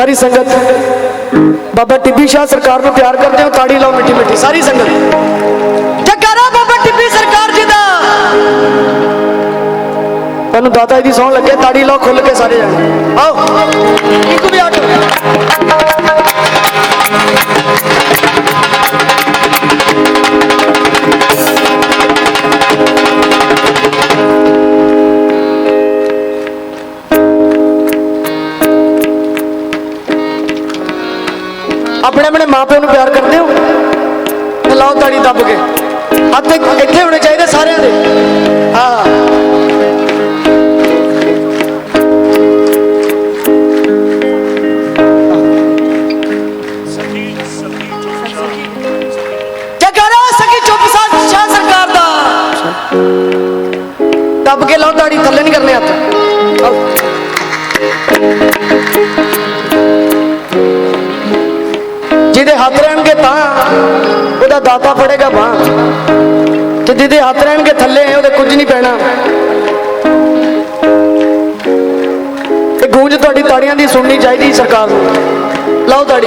ਸਾਰੀ ਸੰਗਤ। ਬਾਬਾ ਟਿੱਬੀ ਸ਼ਾਹ ਸਰਕਾਰ ਨੂੰ ਪਿਆਰ ਕਰਦੇ ਹੋ ਤਾੜੀ ਲਾਓ ਮਿੱਠੀ ਮਿੱਠੀ ਸਾਰੀ ਸੰਗਤ। ਜਗਾਰਾ ਬਾਬਾ ਟਿੱਬੀ ਸਰਕਾਰ ਜੀ ਦਾ। ਤੁਹਾਨੂੰ ਦਾਤਾ ਜੀ ਦੀ ਸੌਣ ਲੱਗੇ ਤਾੜੀ ਲਾਓ ਖੁੱਲ ਕੇ ਸਾਰੇ ਆਓ। ਦੱਬ ਕੇ। ਹੱਥ ਇੱਥੇ ਹੋਣੇ ਚਾਹੀਦੇ ਸਾਰਿਆਂ ਦੇ। ਹਾਂ। ਦਾ ਦਾਤਾ ਫੜੇਗਾ ਬਾਹ। ਤੇ ਜਿਹਦੇ ਹੱਥ ਰਹਿਣਗੇ ਥੱਲੇ, ਉਹਦੇ ਕੁਝ ਨਹੀਂ ਪੈਣਾ। ਤੇ ਗੂੰਜ ਤੁਹਾਡੀ ਤਾੜੀਆਂ ਦੀ ਸੁਣਨੀ ਚਾਹੀਦੀ ਸਰਕਾਰ ਨੂੰ। ਲਾਓ ਤਾੜੀ।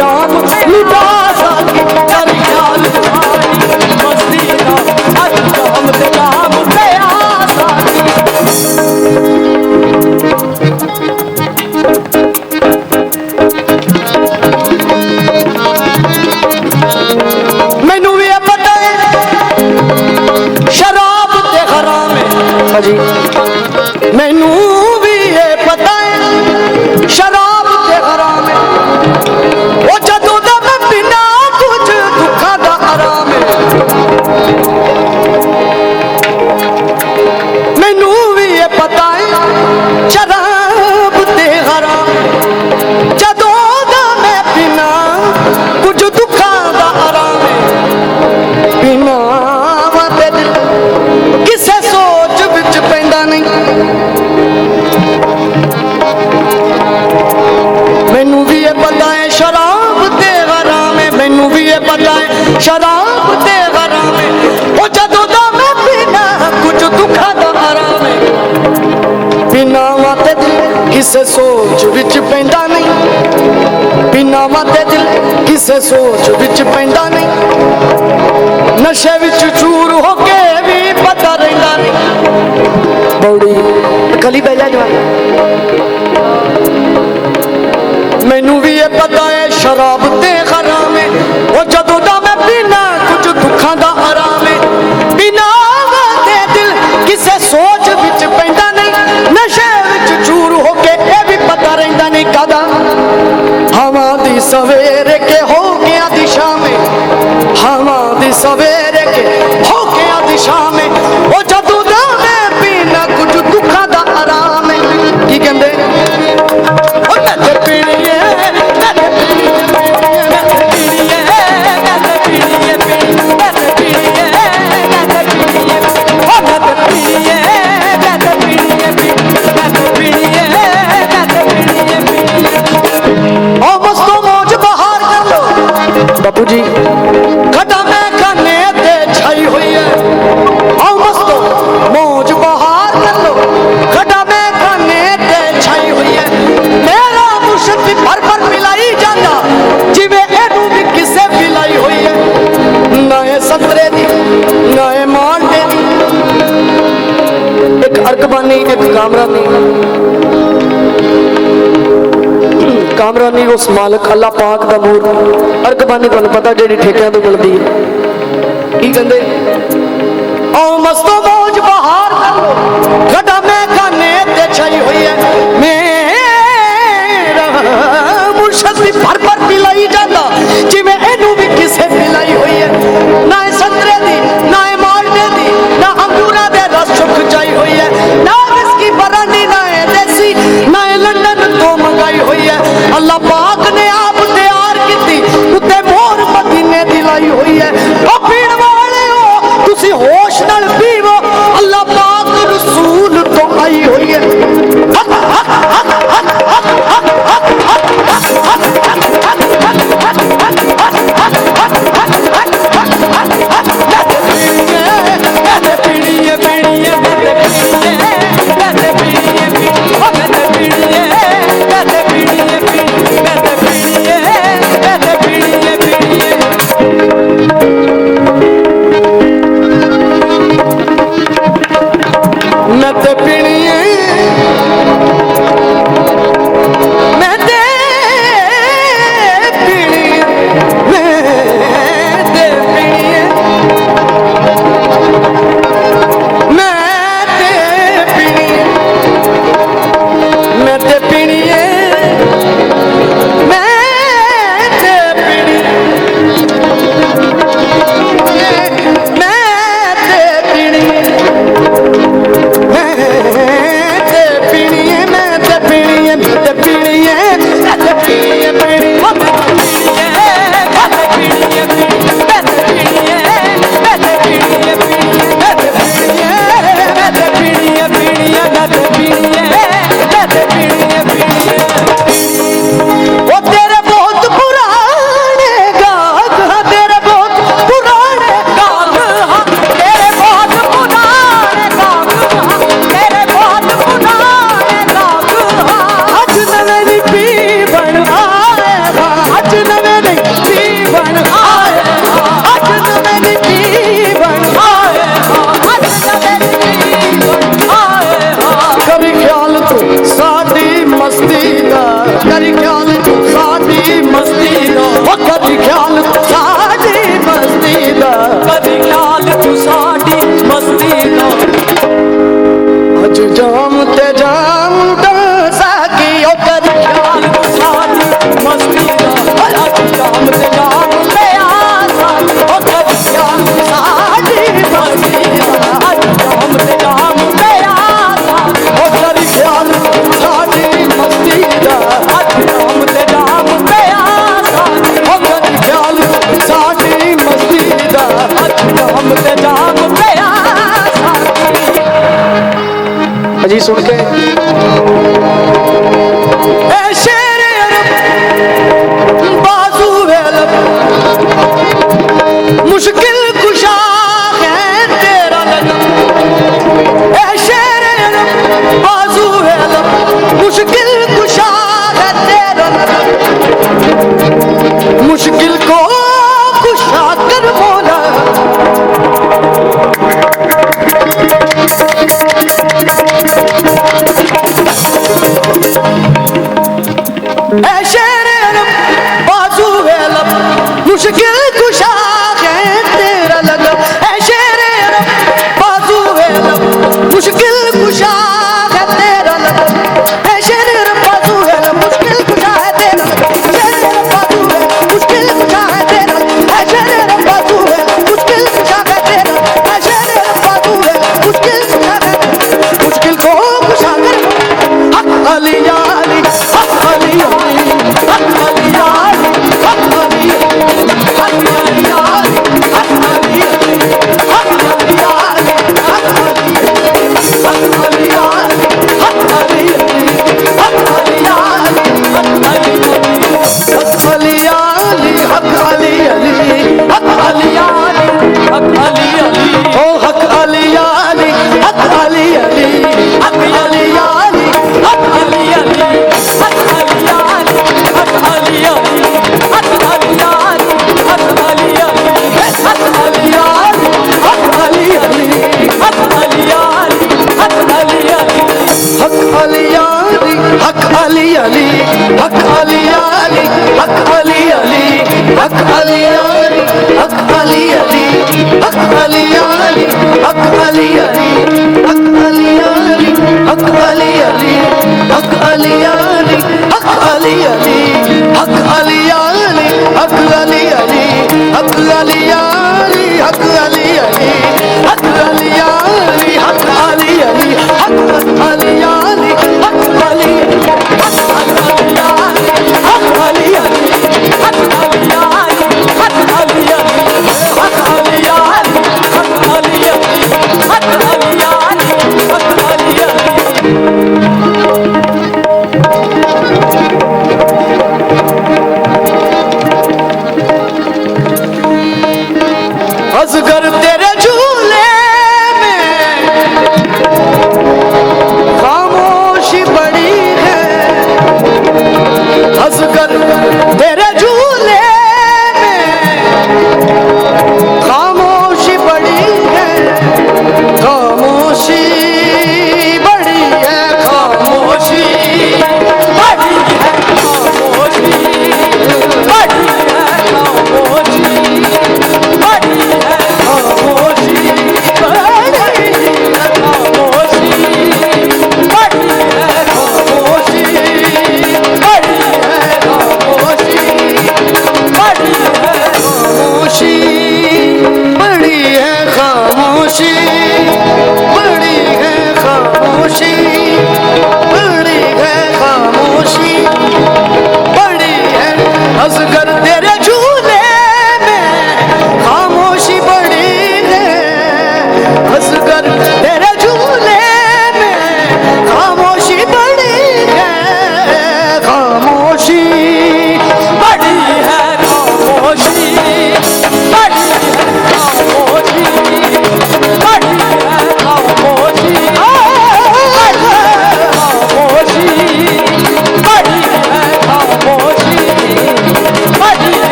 ਸੋਚ ਵਿੱਚ ਪੈਂਦਾ ਨਹੀਂ। ਨਸ਼ੇ ਵਿੱਚ ਚੂਰ ਹੋ ਕੇ ਵੀ ਪਤਾ ਰਹਿੰਦਾ ਨਹੀਂ। ਬੌੜੀ ਕਲੀ ਬੈਲਾ ਜਵਾਨ। ਮੈਨੂੰ ਵੀ ਇਹ ਪਤਾ ਹੈ ਸ਼ਰਾਬ ਤੇ ਖਰਾਮ ਹੈ ਉਹ ਜਦੋਂ ਦਾ ਮੈਂ ਪੀਣਾ ਕੁਝ ਦੁੱਖਾਂ ਦਾ ਆਰਾਮ ਹੈ ਬਿਨਾ ਤੇ ਦਿਲ ਕਿਸੇ ਸੋਚ ਵਿੱਚ ਪੈਂਦਾ ਨਹੀਂ। ਨਸ਼ੇ ਵਿੱਚ ਚੂਰ ਹੋ ਕੇ ਇਹ ਵੀ ਪਤਾ ਰਹਿੰਦਾ ਨਹੀਂ ਕਦਾ। ਹਵਾ ਦੀ ਸਵੇਰੇ আমাদের সবে রেখে ਮਾਲਕ ਅੱਲਾ ਪਾਕ ਦਾ ਨੂਰ। ਅਰਗਬਾਨੀ ਤੁਹਾਨੂੰ ਪਤਾ ਜਿਹੜੀ ਠੇਕਿਆਂ ਤੋਂ ਮਿਲਦੀ ਹੈ। ਕੀ ਕਹਿੰਦੇ? Oh! حق عليا ليه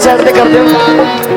ਸਾਈਡ ਤੇ ਕਰ ਦਿਓ